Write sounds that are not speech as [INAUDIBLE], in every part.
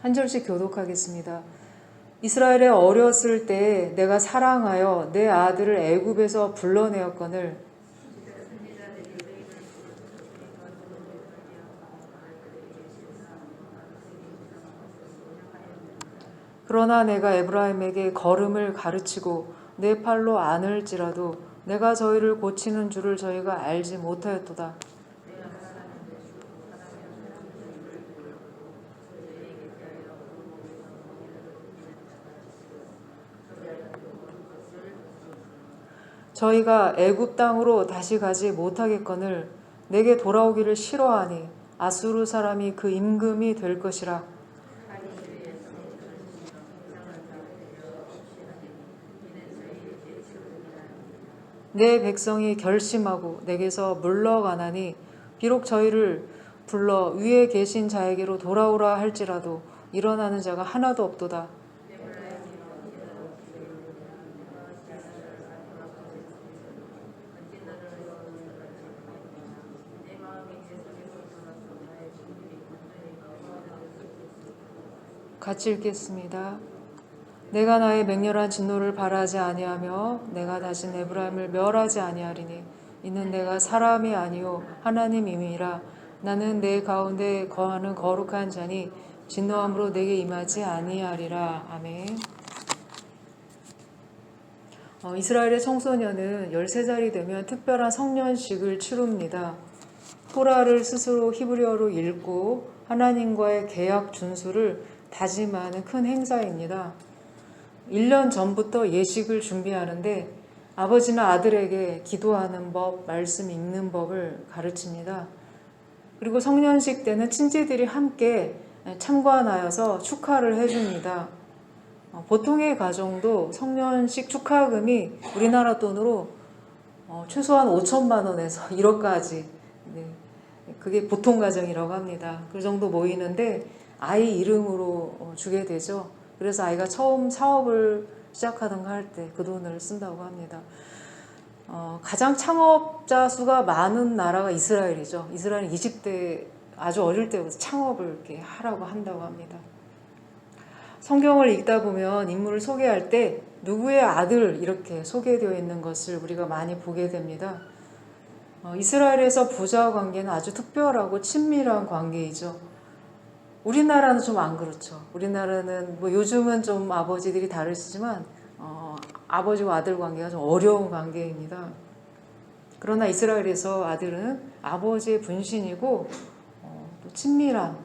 한 절씩 교독하겠습니다. 이스라엘에 어렸을 때 내가 사랑하여 내 아들을 애굽에서 불러내었거늘 그러나 내가 에브라임에게 걸음을 가르치고 내 팔로 안을지라도 내가 저희를 고치는 줄을 저희가 알지 못하였도다. 저희가 애굽 땅으로 다시 가지 못하겠거늘 내게 돌아오기를 싫어하니 아수르 사람이 그 임금이 될 것이라. 내 백성이 결심하고 내게서 물러가나니 비록 저희를 불러 위에 계신 자에게로 돌아오라 할지라도 일어나는 자가 하나도 없도다. 같이 읽겠습니다. 내가 나의 맹렬한 진노를 바라지 아니하며 내가 다시 에브라임을 멸하지 아니하리니 이는 내가 사람이 아니요 하나님임이라 나는 내 가운데 거하는 거룩한 자니 진노함으로 내게 임하지 아니하리라 아멘. 어, 이스라엘의 청소년은 13살이 되면 특별한 성년식을 치릅니다. 토라를 스스로 히브리어로 읽고 하나님과의 계약 준수를 다짐하는 큰 행사입니다. 1년 전부터 예식을 준비하는데 아버지는 아들에게 기도하는 법, 말씀 읽는 법을 가르칩니다. 그리고 성년식 때는 친지들이 함께 참관하여서 축하를 해줍니다. 어, 보통의 가정도 성년식 축하금이 우리나라 돈으로 어, 최소한 5천만 원에서 [LAUGHS] 1억까지 네, 그게 보통 가정이라고 합니다. 그 정도 모이는데 아이 이름으로 어, 주게 되죠. 그래서 아이가 처음 사업을 시작하든가 할 때 그 돈을 쓴다고 합니다. 어, 가장 창업자 수가 많은 나라가 이스라엘이죠. 이스라엘은 20대 아주 어릴 때부터 창업을 이렇게 하라고 한다고 합니다. 성경을 읽다 보면 인물을 소개할 때 누구의 아들 이렇게 소개되어 있는 것을 우리가 많이 보게 됩니다. 어, 이스라엘에서 부자와 관계는 아주 특별하고 친밀한 관계이죠. 우리나라는 좀 안 그렇죠. 우리나라는 뭐 요즘은 좀 아버지들이 다르시지만 어, 아버지와 아들 관계가 좀 어려운 관계입니다. 그러나 이스라엘에서 아들은 아버지의 분신이고 어, 또 친밀한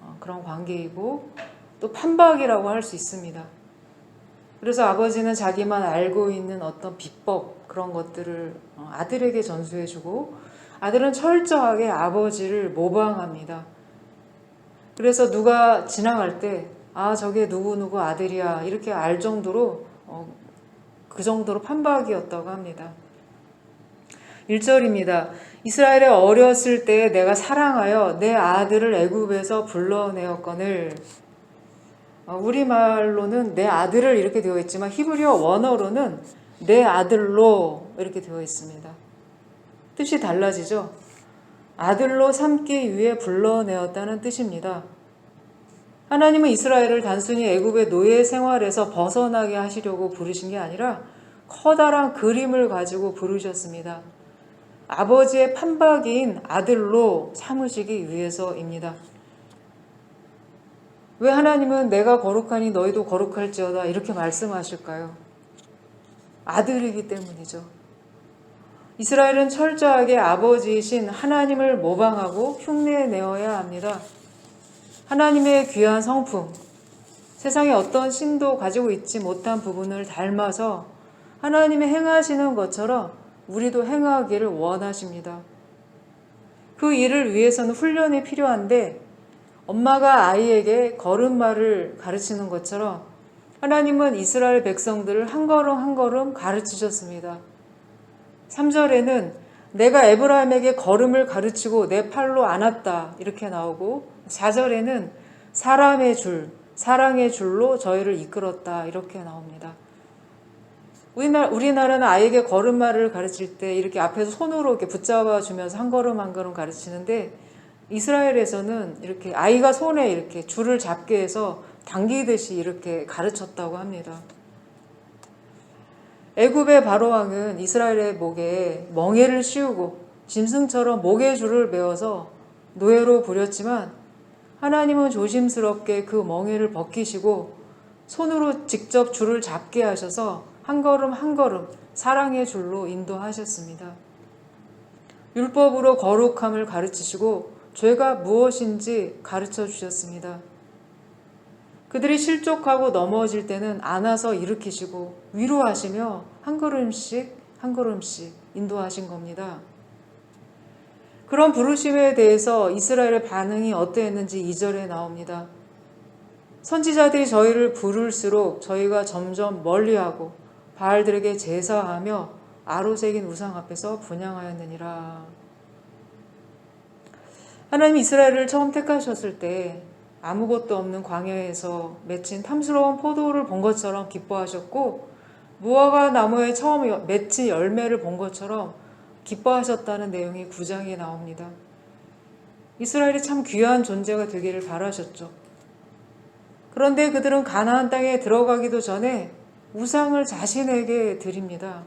어, 그런 관계이고 또 판박이라고 할 수 있습니다. 그래서 아버지는 자기만 알고 있는 어떤 비법 그런 것들을 어, 아들에게 전수해주고 아들은 철저하게 아버지를 모방합니다. 그래서 누가 지나갈 때, 아, 저게 누구누구 아들이야. 이렇게 알 정도로, 어, 그 정도로 판박이었다고 합니다. 1절입니다. 이스라엘에 어렸을 때 내가 사랑하여 내 아들을 애굽에서 불러내었거늘. 어, 우리말로는 내 아들을 이렇게 되어 있지만 히브리어 원어로는 내 아들로 이렇게 되어 있습니다. 뜻이 달라지죠? 아들로 삼기 위해 불러내었다는 뜻입니다. 하나님은 이스라엘을 단순히 애굽의 노예 생활에서 벗어나게 하시려고 부르신 게 아니라 커다란 그림을 가지고 부르셨습니다. 아버지의 판박이인 아들로 삼으시기 위해서입니다. 왜 하나님은 내가 거룩하니 너희도 거룩할지어다 이렇게 말씀하실까요? 아들이기 때문이죠. 이스라엘은 철저하게 아버지이신 하나님을 모방하고 흉내 내어야 합니다. 하나님의 귀한 성품, 세상에 어떤 신도 가지고 있지 못한 부분을 닮아서 하나님의 행하시는 것처럼 우리도 행하기를 원하십니다. 그 일을 위해서는 훈련이 필요한데 엄마가 아이에게 걸음마를 가르치는 것처럼 하나님은 이스라엘 백성들을 한 걸음 한 걸음 가르치셨습니다. 3절에는 내가 에브라임에게 걸음을 가르치고 내 팔로 안았다. 이렇게 나오고 4절에는 사람의 줄, 사랑의 줄로 저희를 이끌었다. 이렇게 나옵니다. 우리나라, 우리나라는 아이에게 걸음마를 가르칠 때 이렇게 앞에서 손으로 이렇게 붙잡아 주면서 한 걸음 한 걸음 가르치는데 이스라엘에서는 이렇게 아이가 손에 이렇게 줄을 잡게 해서 당기듯이 이렇게 가르쳤다고 합니다. 애굽의 바로 왕은 이스라엘의 목에 멍에를 씌우고 짐승처럼 목에 줄을 메어서 노예로 부렸지만 하나님은 조심스럽게 그 멍에를 벗기시고 손으로 직접 줄을 잡게 하셔서 한 걸음 한 걸음 사랑의 줄로 인도하셨습니다. 율법으로 거룩함을 가르치시고 죄가 무엇인지 가르쳐 주셨습니다. 그들이 실족하고 넘어질 때는 안아서 일으키시고 위로하시며 한 걸음씩 한 걸음씩 인도하신 겁니다. 그런 부르심에 대해서 이스라엘의 반응이 어떠했는지 2절에 나옵니다. 선지자들이 저희를 부를수록 저희가 점점 멀리하고 바알들에게 제사하며 아로새긴 우상 앞에서 분양하였느니라. 하나님 이스라엘을 처음 택하셨을 때 아무것도 없는 광야에서 맺힌 탐스러운 포도를 본 것처럼 기뻐하셨고 무화과 나무에 처음 맺힌 열매를 본 것처럼 기뻐하셨다는 내용이 9장에 나옵니다. 이스라엘이 참 귀한 존재가 되기를 바라셨죠. 그런데 그들은 가나안 땅에 들어가기도 전에 우상을 자신에게 드립니다.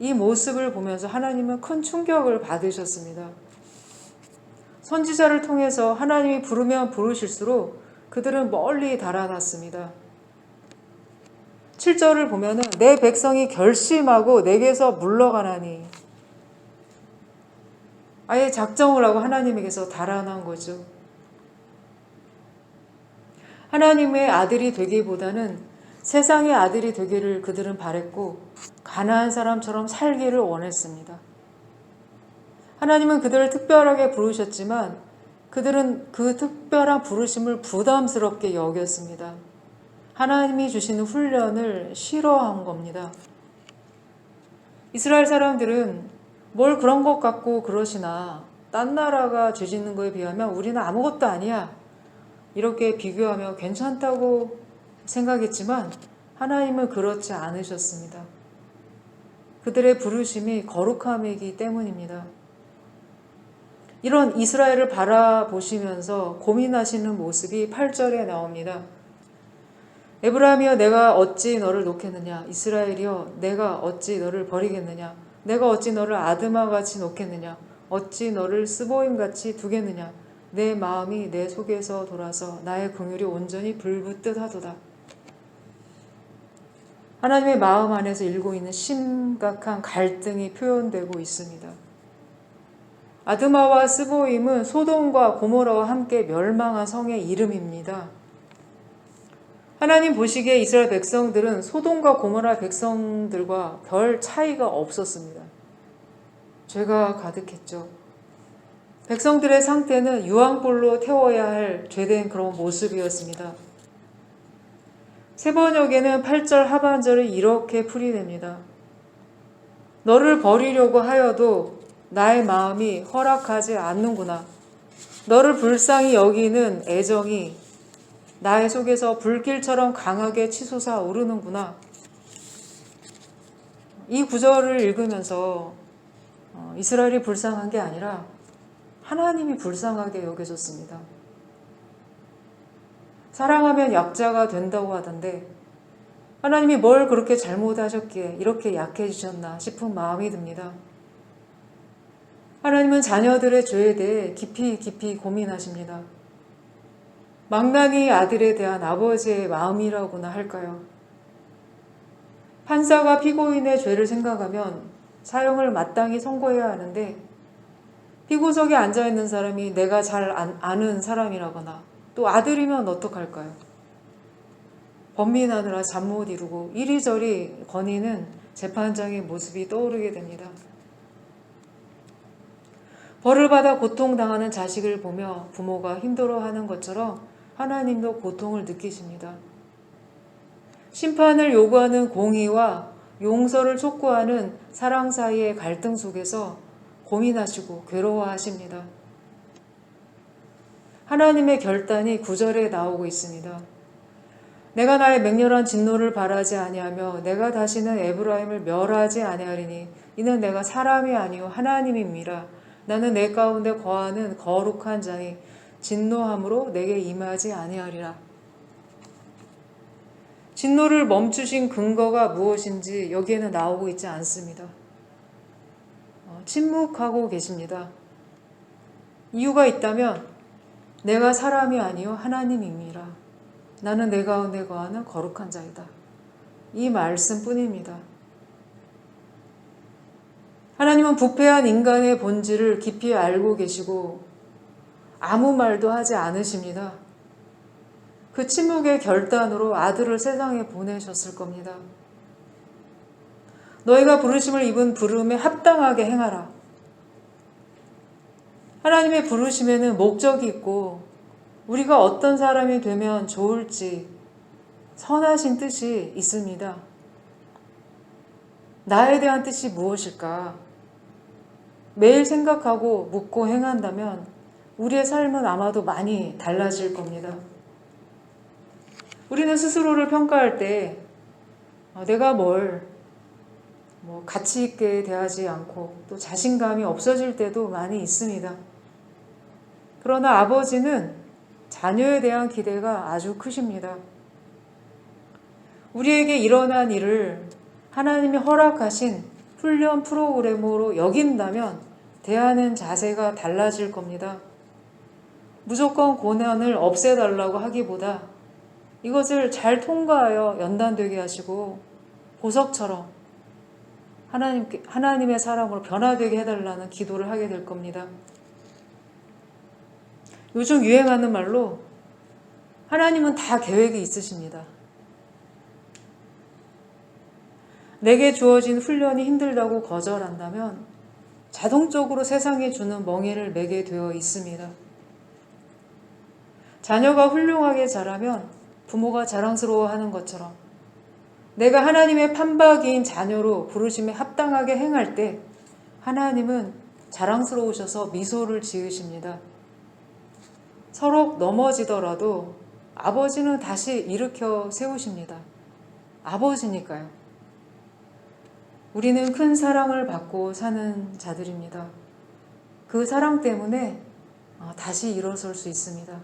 이 모습을 보면서 하나님은 큰 충격을 받으셨습니다. 선지자를 통해서 하나님이 부르면 부르실수록 그들은 멀리 달아났습니다. 7절을 보면은 내 백성이 결심하고 내게서 물러가나니 아예 작정을 하고 하나님에게서 달아난 거죠. 하나님의 아들이 되기보다는 세상의 아들이 되기를 그들은 바랬고 가나안 사람처럼 살기를 원했습니다. 하나님은 그들을 특별하게 부르셨지만 그들은 그 특별한 부르심을 부담스럽게 여겼습니다. 하나님이 주시는 훈련을 싫어한 겁니다. 이스라엘 사람들은 뭘 그런 것 같고 그러시나 딴 나라가 죄 짓는 거에 비하면 우리는 아무것도 아니야. 이렇게 비교하며 괜찮다고 생각했지만 하나님은 그렇지 않으셨습니다. 그들의 부르심이 거룩함이기 때문입니다. 이런 이스라엘을 바라보시면서 고민하시는 모습이 8절에 나옵니다. 에브라임이여 내가 어찌 너를 놓겠느냐 이스라엘이여 내가 어찌 너를 버리겠느냐 내가 어찌 너를 아드마같이 놓겠느냐 어찌 너를 스보임같이 두겠느냐 내 마음이 내 속에서 돌아서 나의 긍휼이 온전히 불붙듯 하도다. 하나님의 마음 안에서 일고 있는 심각한 갈등이 표현되고 있습니다. 아드마와 스보임은 소돔과 고모라와 함께 멸망한 성의 이름입니다. 하나님 보시기에 이스라엘 백성들은 소돔과 고모라 백성들과 별 차이가 없었습니다. 죄가 가득했죠. 백성들의 상태는 유황불로 태워야 할 죄된 그런 모습이었습니다. 세번역에는 8절 하반절을 이렇게 풀이됩니다. 너를 버리려고 하여도 나의 마음이 허락하지 않는구나. 너를 불쌍히 여기는 애정이 나의 속에서 불길처럼 강하게 치솟아 오르는구나. 이 구절을 읽으면서 어, 이스라엘이 불쌍한 게 아니라 하나님이 불쌍하게 여겨졌습니다. 사랑하면 약자가 된다고 하던데 하나님이 뭘 그렇게 잘못하셨기에 이렇게 약해지셨나 싶은 마음이 듭니다. 하나님은 자녀들의 죄에 대해 깊이 깊이 고민하십니다. 망나니 아들에 대한 아버지의 마음이라고나 할까요? 판사가 피고인의 죄를 생각하면 사형을 마땅히 선고해야 하는데 피고석에 앉아 있는 사람이 내가 잘 아는 사람이라거나 또 아들이면 어떡할까요? 범민하느라 잠 못 이루고 이리저리 거니는 재판장의 모습이 떠오르게 됩니다. 벌을 받아 고통당하는 자식을 보며 부모가 힘들어하는 것처럼 하나님도 고통을 느끼십니다. 심판을 요구하는 공의와 용서를 촉구하는 사랑 사이의 갈등 속에서 고민하시고 괴로워하십니다. 하나님의 결단이 구절에 나오고 있습니다. 내가 나의 맹렬한 진노를 바라지 아니하며 내가 다시는 에브라임을 멸하지 아니하리니 이는 내가 사람이 아니요 하나님입니다. 나는 내 가운데 거하는 거룩한 자니 진노함으로 내게 임하지 아니하리라. 진노를 멈추신 근거가 무엇인지 여기에는 나오고 있지 않습니다. 어, 침묵하고 계십니다. 이유가 있다면 내가 사람이 아니요 하나님임이라. 나는 내 가운데 거하는 거룩한 자이다. 이 말씀뿐입니다. 하나님은 부패한 인간의 본질을 깊이 알고 계시고 아무 말도 하지 않으십니다. 그 침묵의 결단으로 아들을 세상에 보내셨을 겁니다. 너희가 부르심을 입은 부름에 합당하게 행하라. 하나님의 부르심에는 목적이 있고 우리가 어떤 사람이 되면 좋을지 선하신 뜻이 있습니다. 나에 대한 뜻이 무엇일까? 매일 생각하고 묻고 행한다면 우리의 삶은 아마도 많이 달라질 겁니다. 우리는 스스로를 평가할 때 어, 내가 뭘 뭐 가치 있게 대하지 않고 또 자신감이 없어질 때도 많이 있습니다. 그러나 아버지는 자녀에 대한 기대가 아주 크십니다. 우리에게 일어난 일을 하나님이 허락하신 훈련 프로그램으로 여긴다면 대하는 자세가 달라질 겁니다. 무조건 고난을 없애달라고 하기보다 이것을 잘 통과하여 연단되게 하시고 보석처럼 하나님, 하나님의 사람으로 변화되게 해달라는 기도를 하게 될 겁니다. 요즘 유행하는 말로 하나님은 다 계획이 있으십니다. 내게 주어진 훈련이 힘들다고 거절한다면 자동적으로 세상에 주는 멍해를 매게 되어 있습니다. 자녀가 훌륭하게 자라면 부모가 자랑스러워하는 것처럼 내가 하나님의 판박이인 자녀로 부르심에 합당하게 행할 때 하나님은 자랑스러우셔서 미소를 지으십니다. 서로 넘어지더라도 아버지는 다시 일으켜 세우십니다. 아버지니까요. 우리는 큰 사랑을 받고 사는 자들입니다. 그 사랑 때문에 어, 다시 일어설 수 있습니다.